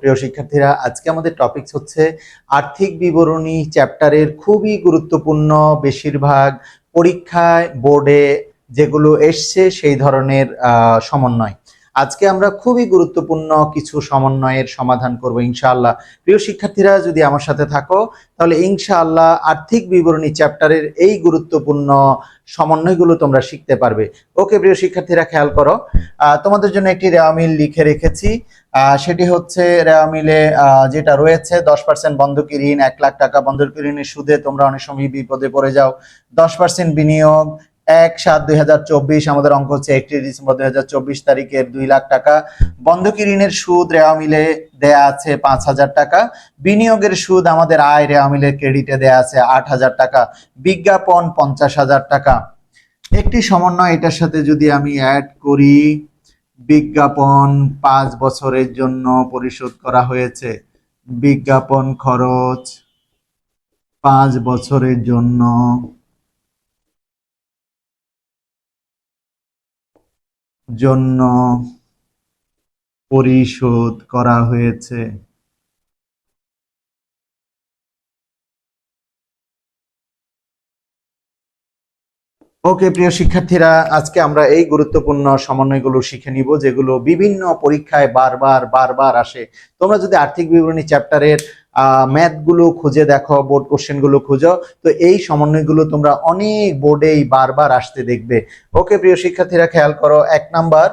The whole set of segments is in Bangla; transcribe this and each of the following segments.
প্রিয় শিক্ষার্থীরা, আজকে আমাদের টপিকস হচ্ছে আর্থিক বিবরণী চ্যাপ্টারের খুবই গুরুত্বপূর্ণ বেশিরভাগ পরীক্ষায় বোর্ডে যেগুলো এসছে সেই ধরনের সমন্বয়। আজকে আমরা খুবই গুরুত্বপূর্ণ কিছু সমন্বয়ের সমাধান করব, ইনশাআল্লাহ। প্রিয় শিক্ষার্থীরা, যদি আমার সাথে থাকো, তাহলে ইনশাআল্লাহ আর্থিক বিবরণী চ্যাপ্টারের এই গুরুত্বপূর্ণ সমন্বয়গুলো তোমরা শিখতে পারবে। ওকে, প্রিয় শিক্ষার্থীরা, খেয়াল করো। তোমাদের জন্য একটি রেওয়ামিল লিখে রেখেছি। সেটি হচ্ছে রেওয়ামিলে যেটা রয়েছে, দশ পার্সেন্ট বন্ধকি ঋণ, এক লাখ টাকা বন্ধকি ঋণের সুদে তোমরা অনেক সময় বিপদে পড়ে যাও। দশ পার্সেন্ট বিনিয়োগ এক সাত দুই আমাদের অঙ্ক হচ্ছে একত্রিশ ডিসেম্বর দুই হাজার চব্বিশ তারিখের দুই লাখ টাকা। বন্ধকি ঋণের সুদ রেওয়া মিলে দেয়া আছে পাঁচ হাজার টাকা। বিনিয়োগের সুদ আমাদের আয় রেওয়া মিলে ক্রেডিটে দেয়া আছে আট হাজার টাকা। বিজ্ঞাপন পঞ্চাশ হাজার টাকা। একটি সমন্বয়, এটার সাথে যদি আমি অ্যাড করি, বিজ্ঞাপন পাঁচ বছরের জন্য পরিশোধ করা হয়েছে। বিজ্ঞাপন খরচ পাঁচ বছরের জন্য জন্য পরিশোধ করা হয়েছে। ওকে, প্রিয় শিক্ষার্থীরা, আজকে আমরা এই গুরুত্বপূর্ণ সমন্বয়গুলো শিখে নিব, যেগুলো বিভিন্ন পরীক্ষায় বারবার বারবার আসে। তোমরা যদি আর্থিক বিবরণী চ্যাপ্টারের ম্যাথগুলো খুঁজে দেখো, বোর্ড কোশ্চেনগুলো খুঁজো। তো এই সমন্বয়গুলো তোমরা অনেক বোর্ডেই বারবার আসতে দেখবে। ওকে, প্রিয় শিক্ষার্থীরা, খেয়াল করো, এক নাম্বার,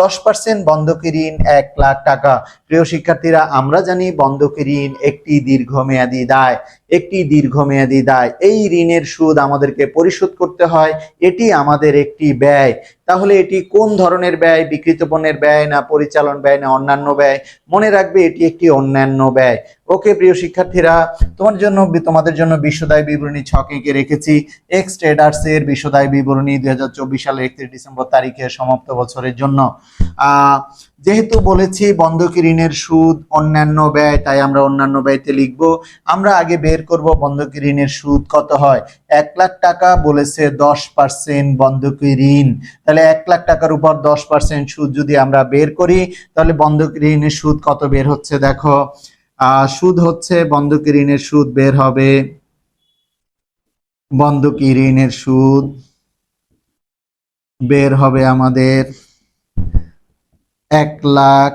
দশ পার্সেন্ট বন্ধকি ঋণ এক লাখ টাকা। প্রিয় শিক্ষার্থীরা, আমরা জানি বন্ধকি ঋণ একটি দীর্ঘমেয়াদী দায়। একটি দীর্ঘমেয়াদী দায়। এই ঋণের সুদ আমাদেরকে পরিশোধ করতে হয়। এটি আমাদের একটি ব্যয়। তাহলে এটি কোন ধরনের ব্যয়? বিকৃত পণ্যের ব্যয় না পরিচালন ব্যয় না অন্যান্য ব্যয়? মনে রাখবে এটি একটি অন্যান্য ব্যয়। ওকে, প্রিয় শিক্ষার্থীরা, তোমার জন্য, তোমাদের জন্য বিশ্বদায় বিবরণী ছক এঁকে রেখেছি। এক্স ট্রেডার্স এর বিশ্বদায় বিবরণী দুই হাজার চব্বিশ সালের একত্রিশ ডিসেম্বর তারিখে সমাপ্ত বছরের জন্য। যেহেতু বলেছি বন্ধকি ঋণের সুদ, অন্যান্য ব্যয়, তাই আমরা অন্যান্য ব্যয়তে লিখব। আমরা আগে বের করব বন্ধকি ঋণের সুদ কত হয়। এক লাখ টাকা বলেছে দশ পার্সেন্ট বন্ধকি ঋণ। তাহলে এক লাখ টাকার উপর দশ পার্সেন্ট সুদ যদি আমরা বের করি, তাহলে বন্ধকি ঋণের সুদ কত বের হচ্ছে দেখো? সুদ হচ্ছে বন্ধকি ঋণের সুদ বের হবে বন্ধকি ঋণের সুদ বের হবে আমাদের এক লাখ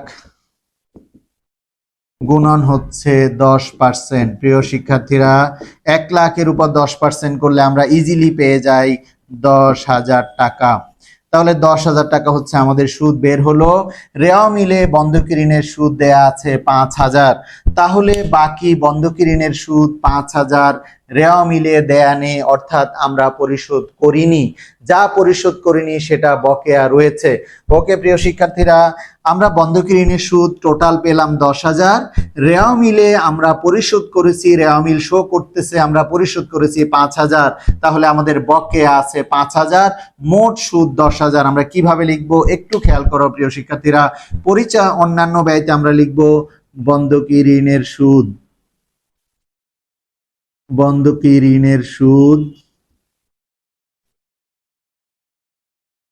গুণন হচ্ছে দশ পার্সেন্ট। প্রিয় শিক্ষার্থীরা, এক লাখের উপর দশ পার্সেন্ট করলে আমরা ইজিলি পেয়ে যাই দশ হাজার টাকা। তাহলে দশ হাজার টাকা হচ্ছে আমাদের সুদ বের হলো। রেওয়া মিলে বন্ধকি ঋণের সুদ দেয়া আছে পাঁচ হাজার। তাহলে বাকি বন্ধকি ঋণের সুদ পাঁচ হাজার রেওয়া মিলে দেয়া নেই, অর্থাৎ আমরা পরিশোধ করিনি। যা পরিশোধ করিনি সেটা বকেয়া রয়েছে। ওকে প্রিয় শিক্ষার্থীরা, আমরা বন্ধকি ঋণের সুদ টোটাল পেলাম দশ হাজার। রেওয়া মিলে আমরা পরিশোধ করেছি, রেওয়া মিল শো করতেছে, আমরা পরিশোধ করেছি পাঁচ হাজার। তাহলে আমাদের বকেয়া আছে পাঁচ হাজার, মোট সুদ দশ হাজার। আমরা কীভাবে লিখব? একটু খেয়াল করো প্রিয় শিক্ষার্থীরা। পরিচয় অন্যান্য ব্যয়তে আমরা লিখব বন্ধকি ঋণের সুদ। বন্ধকি ঋণের সুদ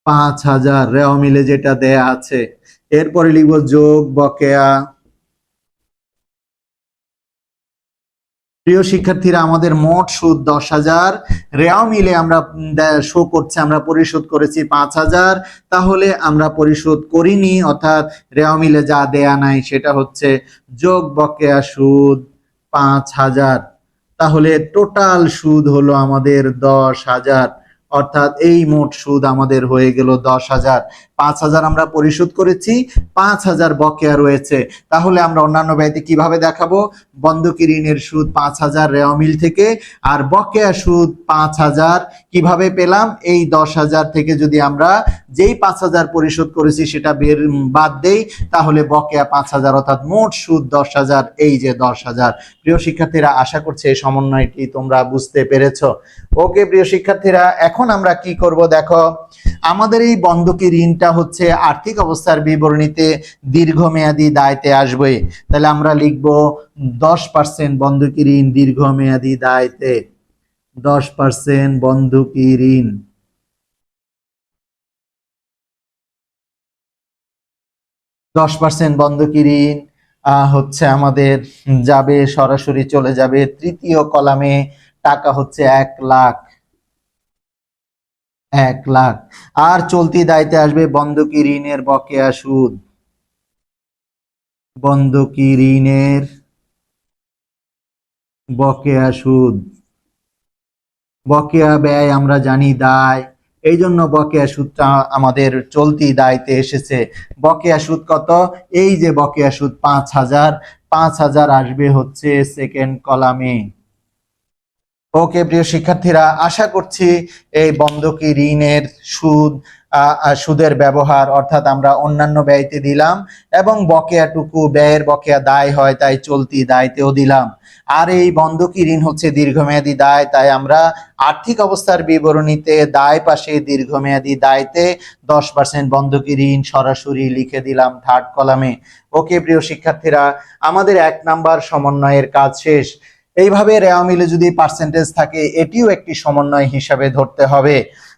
পাঁচ হাজার। রেওয়া মিলে যেটা দেয়া আছে। এরপরে লিখব যোগ বকেয়া। প্রিয় শিক্ষার্থীরা, আমাদের মোট সুদ দশ হাজার। রেওয়া মিলে আমরা শো করছে, আমরা পরিশোধ করেছি পাঁচ হাজার। তাহলে আমরা পরিশোধ করিনি, অর্থাৎ রেওয়া মিলে যা দেয়া নাই, সেটা হচ্ছে যোগ বকেয়া সুদ পাঁচ হাজার। তাহলে টোটাল সুদ হলো আমাদের দশ হাজার। অর্থাৎ এই মোট সুদ আমাদের হয়ে গেল দশ হাজার। পাঁচ হাজার আমরা পরিশোধ করেছি, পাঁচ হাজার বকেয়া রয়েছে। তাহলে আমরা অন্যান্য ব্যয়তে কীভাবে দেখাবো? বন্ধকি ঋণের সুদ পাঁচ হাজার রেওয়া মিল থেকে, আর বকেয়া সুদ পাঁচ হাজার। কীভাবে পেলাম? এই দশ হাজার থেকে যদি আমরা যেই পাঁচ হাজার পরিশোধ করেছি সেটা বের বাদ দেই, তাহলে বকেয়া পাঁচ হাজার, অর্থাৎ মোট সুদ দশ হাজার, এই যে দশ হাজার। প্রিয় শিক্ষার্থীরা, আশা করছি এই সমন্বয়টি তোমরা বুঝতে পেরেছ। ওকে, প্রিয় শিক্ষার্থীরা, এখন আমরা কি করব? দেখো, আমাদের এই বন্ধকি ঋণটা হচ্ছে আর্থিক অবস্থার বিবরণীতে দীর্ঘমেয়াদী দায়তে আসবে। তাহলে আমরা লিখব দশ পার্সেন্ট বন্ধকি ঋণ দীর্ঘমেয়াদী দায়তে দশ পার্সেন্ট বন্ধকি ঋণ। দশ পার্সেন্ট বন্ধকি ঋণ হচ্ছে আমাদের যাবে, সরাসরি চলে যাবে। তৃতীয় কলামে টাকা হচ্ছে এক লাখ। এক লাখ। আর চলতি দায়িত্বে আসবে বন্ধকি ঋণের বকেয়া সুদ। বন্ধকি ঋণের বকেয়া সুদ। বকেয়া ব্যয় আমরা জানি দায়। এই জন্য বকেয়া সুদটা আমাদের চলতি দায়তে এসেছে। বকেয়া সুদ কত? এই যে বকেয়া সুদ পাঁচ হাজার। পাঁচ হাজার আসবে হচ্ছে সেকেন্ড কলামে ওকে, প্রিয় শিক্ষার্থীরা, আশা করছি এই বন্ধকি ঋণের সুদ সুদের ব্যবহার অর্থাৎ আমরা অন্যান্য ব্যয়তে দিলাম এবং বকেয়াটুকু ব্যয়ের বকেয়া দায় হয়, তাই চলতি দায়তেও দিলাম। আর এই বন্ধকি ঋণ হচ্ছে দীর্ঘমেয়াদী দায়, তাই আমরা আর্থিক অবস্থার বিবরণীতে দায় পাশে দীর্ঘমেয়াদী দায়তে দশ পার্সেন্ট বন্ধকি ঋণ সরাসরি লিখে দিলাম থার্ড কলামে ওকে, প্রিয় শিক্ষার্থীরা, আমাদের এক নাম্বার সমন্বয়ের কাজ শেষ। এইভাবে রেওয়া মিলে যদি পার্সেন্টেজ থাকে, এটিও একটি সমন্বয় হিসাবে ধরতে হবে।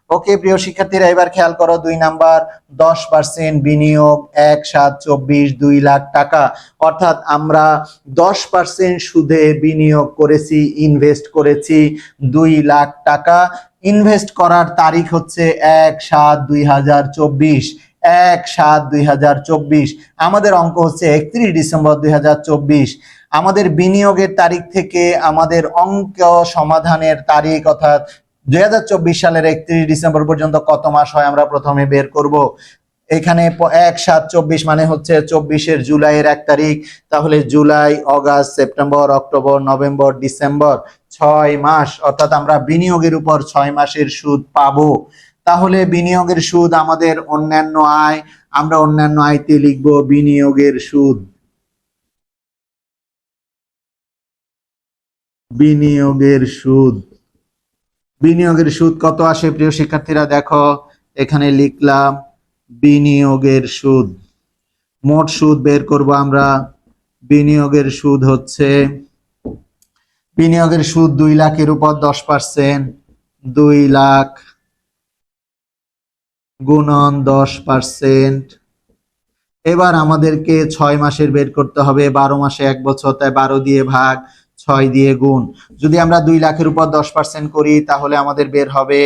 ওকে প্রিয় শিক্ষার্থীরা, এবার খেয়াল করো, দুই নাম্বার, দশ পার্সেন্ট বিনিয়োগ, এক সাত চব্বিশ দুই লাখ টাকা। অর্থাৎ আমরা দশ পার্সেন্ট সুদে বিনিয়োগ করেছি ইনভেস্ট করেছি দুই লাখ টাকা। ইনভেস্ট করার তারিখ হচ্ছে এক সাত দুই হাজার চব্বিশ। এক সাত দুই হাজার চব্বিশ। আমাদের অঙ্ক হচ্ছে একত্রিশ ডিসেম্বর দুই হাজার চব্বিশ। আমাদের বিনিয়োগের তারিখ থেকে আমাদের অঙ্ক সমাধানের তারিখ অর্থাৎ দুই হাজার চব্বিশ সালের একত্রিশ ডিসেম্বর পর্যন্ত কত মাস হয় আমরা প্রথমে বের করব। এখানে এক, সাত, চব্বিশ মানে হচ্ছে চব্বিশের জুলাইয়ের এক তারিখ। তাহলে July, August, September, October, November, December ছয় মাস। অর্থাৎ আমরা বিনিয়োগের উপর ছয় মাসের সুদ পাবো। তাহলে বিনিয়োগের সুদ আমাদের অন্যান্য আয়, আমরা অন্যান্য আয়তে লিখব বিনিয়োগের সুদ। বিনিয়োগের সুদ। বিনিয়োগের সুদ কত আসে প্রিয় শিক্ষার্থীরা? দেখো, এখানে লিখলাম বিনিয়োগের সুদ। মোট সুদ বের করব আমরা। বিনিয়োগের সুদ হচ্ছে, বিনিয়োগের সুদ দুই লাখের উপর দশ পার্সেন্ট, দুই লাখ গুণন দশ পার্সেন্ট। এবার আমাদেরকে ছয় মাসের বের করতে হবে। বারো মাসে এক বছর, তাই বারো দিয়ে ভাগ। ছয় দিয়ে গুণ। যদি আমরা দুই লাখের উপর দশ পার্সেন্ট করি, তাহলে আমাদের বের হবে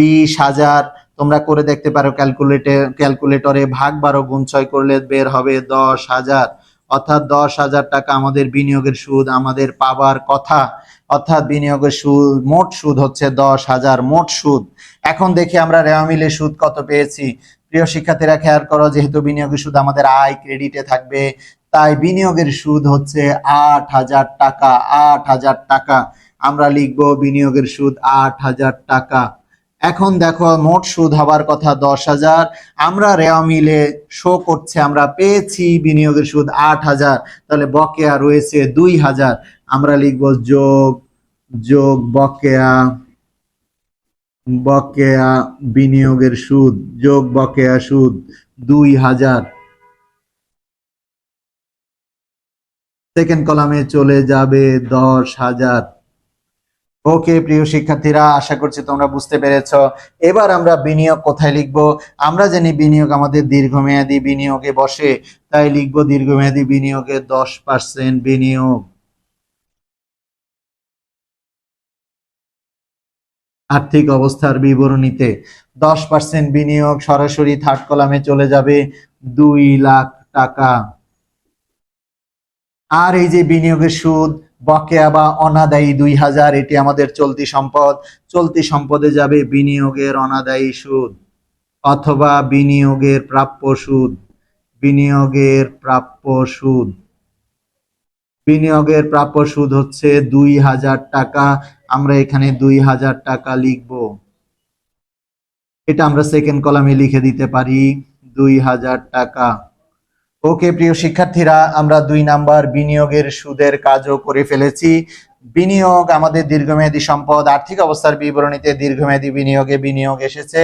বিশ হাজার। তোমরা করে দেখতে পারো ক্যালকুলেটে ক্যালকুলেটরে ভাগ বারো গুণ ছয় করলে বের হবে দশ হাজার। অর্থাৎ দশ হাজার টাকা আমাদের বিনিয়োগের সুদ, আমাদের পাবার কথা। অর্থাৎ বিনিয়োগের সুদ, মোট সুদ হচ্ছে দশ হাজার, মোট সুদ। এখন দেখি আমরা রেওয়া মিলে সুদ কত পেয়েছি। প্রিয় শিক্ষার্থীরা, খেয়াল করো, যেহেতু বিনিয়োগের সুদ আমাদের আয় ক্রেডিটে থাকবে তাই বিনিয়োগের সুদ হচ্ছে আট হাজার টাকা, আট হাজার টাকা। আমরা লিখব বিনিয়োগের সুদ আট হাজার টাকা। এখন দেখো, মোট সুদ হবার কথা দশ হাজার। আমরা রেওয়া মিলে শো করছে, আমরা পেয়েছি বিনিয়োগের সুদ আট হাজার। তাহলে বকেয়া রয়েছে দুই হাজার। আমরা লিখব যোগ যোগ বকেয়া বকেয়া বিনিয়োগের সুদ, যোগ বকেয়া সুদ দুই হাজার। সেকেন্ড কলামে চলে যাবে দশ হাজার। ওকে, প্রিয় শিক্ষার্থীরা, আশা করছি তোমরা বুঝতে পেরেছ। এবার আমরা বিনিয়োগ কোথায় লিখব? আমরা জানি বিনিয়োগ আমাদের দীর্ঘমেয়াদী বিনিয়োগে বসে, তাই লিখব দীর্ঘমেয়াদী বিনিয়োগে দশ পার্সেন্ট বিনিয়োগ। আর্থিক অবস্থার বিবরণীতে দশ পার্সেন্ট বিনিয়োগ সরাসরি থার্ড কলামে চলে যাবে দুই লাখ টাকা। আর এই যে বিনিয়োগের সুদ, বকেয়া বা অনাদায়ী দুই হাজার, এটি আমাদের চলতি সম্পদ। চলতি সম্পদে যাবে বিনিয়োগের অনাদায়ী সুদ অথবা বিনিয়োগের প্রাপ্য সুদ। বিনিয়োগের প্রাপ্য সুদ। বিনিয়োগের প্রাপ্য সুদ হচ্ছে দুই হাজার টাকা। আমরা এখানে দুই হাজার টাকা লিখব। এটা আমরা সেকেন্ড কলামে লিখে দিতে পারি। দুই হাজার টাকা। ওকে, প্রিয় শিক্ষার্থীরা, আমরা দুই নাম্বার বিনিয়োগের সুদের কাজও করে ফেলেছি। বিনিয়োগ আমাদের দীর্ঘমেয়াদী সম্পদ, আর্থিক অবস্থার বিবরণীতে দীর্ঘমেয়াদী বিনিয়োগে বিনিয়োগ এসেছে।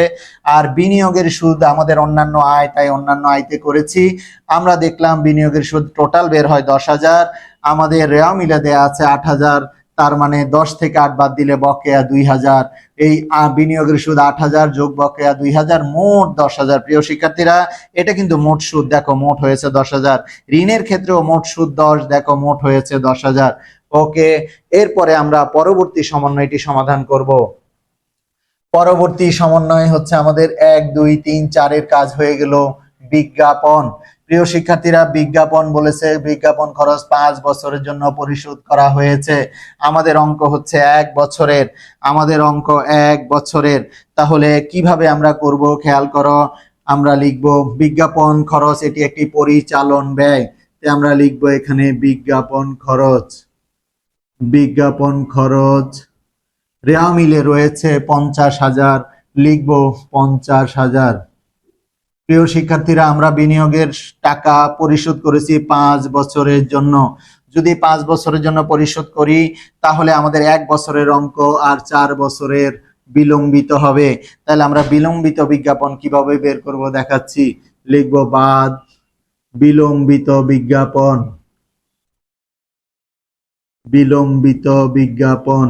আর বিনিয়োগের সুদ আমাদের অন্যান্য আয়, তাই অন্যান্য আয়তে করেছি। আমরা দেখলাম বিনিয়োগের সুদ টোটাল বের হয় দশ হাজার, আমাদের রেওয়া মিলে দেয়া আছে আট হাজার তার মানে দশ থেকে আট বাদ দিলে বকেয়া দুই হাজার। এই বিনিয়োগের সুদ আট হাজার যোগ বকেয়া দুই হাজার, মোট দশ হাজার। প্রিয় শিক্ষার্থীরা, এটা কিন্তু মোট সুদ। দেখো, মোট হয়েছে দশ হাজার। ঋণের ক্ষেত্রেও মোট সুদ দশ, দেখো, মোট হয়েছে দশ হাজার। ওকে, এরপরে আমরা পরবর্তী সমন্বয়টি সমাধান করব। পরবর্তী সমন্বয় হচ্ছে আমাদের এক, দুই, তিন, চারের কাজ হয়ে গেল বিজ্ঞাপন। প্রিয় শিক্ষার্থীরা, বিজ্ঞাপন বলেছে, বিজ্ঞাপন খরচ পাঁচ বছরের জন্য পরিশোধ করা হয়েছে। আমাদের অঙ্ক হচ্ছে এক বছরের। আমাদের অঙ্ক এক বছরের। তাহলে কীভাবে আমরা করব, খেয়াল করো? আমরা লিখব, বিজ্ঞাপন খরচ, এটি একটি পরিচালন ব্যয়। আমরা লিখব এখানে বিজ্ঞাপন খরচ। বিজ্ঞাপন খরচ রেয়া মিলে রয়েছে পঞ্চাশ হাজার। লিখব পঞ্চাশ হাজার। প্রিয় শিক্ষার্থীরা, আমরা বিনিয়োগের টাকা পরিশোধ করেছি পাঁচ বছরের জন্য। যদি পাঁচ বছরের জন্য পরিশোধ করি, তাহলে আমাদের এক বছরের অঙ্ক আর চার বছরের বিলম্বিত হবে। তাহলে আমরা বিলম্বিত বিজ্ঞাপন কীভাবে বের করব দেখাচ্ছি। লিখব বাদ বিলম্বিত বিজ্ঞাপন। বিলম্বিত বিজ্ঞাপন।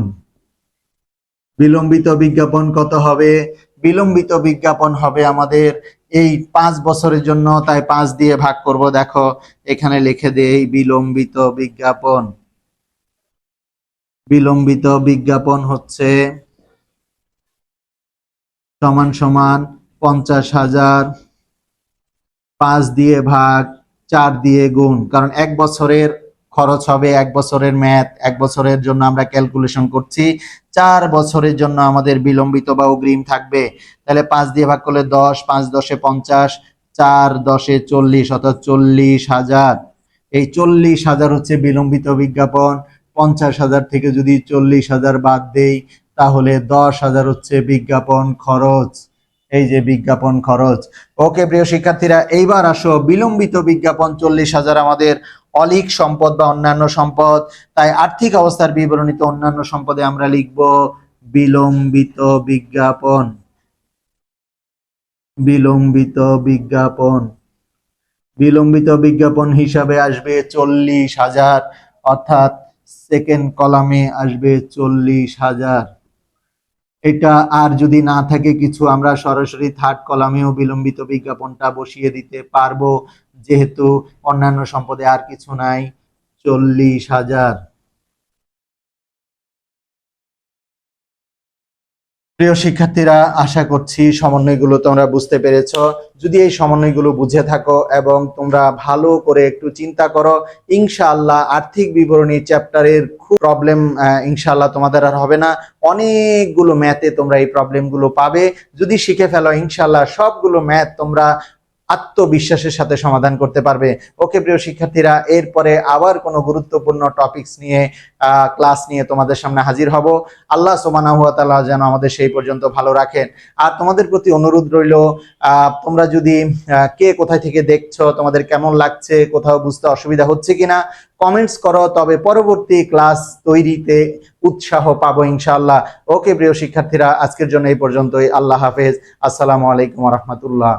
বিলম্বিত বিজ্ঞাপন কত হবে? বিলম্বিত বিজ্ঞাপন হবে আমাদের এই পাঁচ বছরের জন্য তাই পাঁচ দিয়ে ভাগ করব। দেখো, এখানে লিখে দেই বিলম্বিত বিজ্ঞাপন। বিলম্বিত বিজ্ঞাপন হচ্ছে সমান সমান পঞ্চাশ হাজার। পাঁচ দিয়ে ভাগ, চার দিয়ে গুণ। কারণ এক বছরের খরচ হবে এক বছরের ম্যাথ এক বছরের জন্য আমরা ক্যালকুলেশন করছি, চার বছরের জন্য আমাদের বিলম্বিত বা অগ্রিম থাকবে। তাহলে পাঁচ দিয়ে ভাগ করলে দশ, পাঁচ দশে পঞ্চাশ, চার দশে চল্লিশ, অর্থাৎ চল্লিশ হাজার। এই চল্লিশ হাজার হচ্ছে বিলম্বিত বিজ্ঞাপন। পঞ্চাশ হাজার থেকে যদি চল্লিশ হাজার বাদ দেই, তাহলে দশ হাজার হচ্ছে বিজ্ঞাপন খরচ। এই যে বিজ্ঞাপন খরচ। ওকে, প্রিয় শিক্ষার্থীরা, এইবার আসো বিলম্বিত বিজ্ঞাপন, চল্লিশ হাজার আমাদের অলিক সম্পদ বা অন্যান্য সম্পদ। তাই আর্থিক অবস্থার বিবরণীতে অন্যান্য সম্পদে আমরা লিখব বিলম্বিত বিজ্ঞাপন। বিলম্বিত বিজ্ঞাপন। বিলম্বিত বিজ্ঞাপন হিসাবে আসবে চল্লিশ হাজার, অর্থাৎ সেকেন্ড কলামে আসবে চল্লিশ হাজার। এটা আর যদি না থাকে কিছু, আমরা সরাসরি থার্ড কলামেও বিলম্বিত বিজ্ঞাপনটা বসিয়ে দিতে পারব। যেহেতু অন্যান্য সম্পদে আর কিছু নাই। চল্লিশ হাজার। প্রিয় শিক্ষার্থীরা, আশা করছি সমন্বয়গুলো তোমরা বুঝতে পেরেছ। যদি এই সমন্বয়গুলো বুঝে থাকো এবং তোমরা ভালো করে একটু চিন্তা করো, ইনশাআল্লাহ আর্থিক বিবরণী চ্যাপ্টারের খুব প্রবলেম ইনশাআল্লাহ তোমাদের আর হবে না। অনেকগুলো ম্যাথে তোমরা এই প্রবলেমগুলো পাবে। যদি শিখে ফেলো, ইনশাআল্লাহ সবগুলো ম্যাথ তোমরা আত্মবিশ্বাসের সাথে সমাধান করতে পারবে। ওকে প্রিয় শিক্ষার্থীরা, এরপরে আবার কোনো গুরুত্বপূর্ণ টপিকস নিয়ে ক্লাস নিয়ে তোমাদের সামনে হাজির হব। আল্লাহ সোমানাহু ওয়া তাআলা যেন আমাদের সেই পর্যন্ত ভালো রাখেন। আর তোমাদের প্রতি অনুরোধ রইল তোমরা যদি কে কোথায় থেকে দেখছ, তোমাদের কেমন লাগছে, কোথাও বুঝতে অসুবিধা হচ্ছে কিনা কমেন্টস করো, তবে পরবর্তী ক্লাস তৈরিতে উৎসাহ পাবো ইনশাআল্লাহ। ওকে প্রিয় শিক্ষার্থীরা, আজকের জন্য এই পর্যন্তই। আল্লাহ হাফেজ। আসসালামু আলাইকুম রহমতুল্লাহ।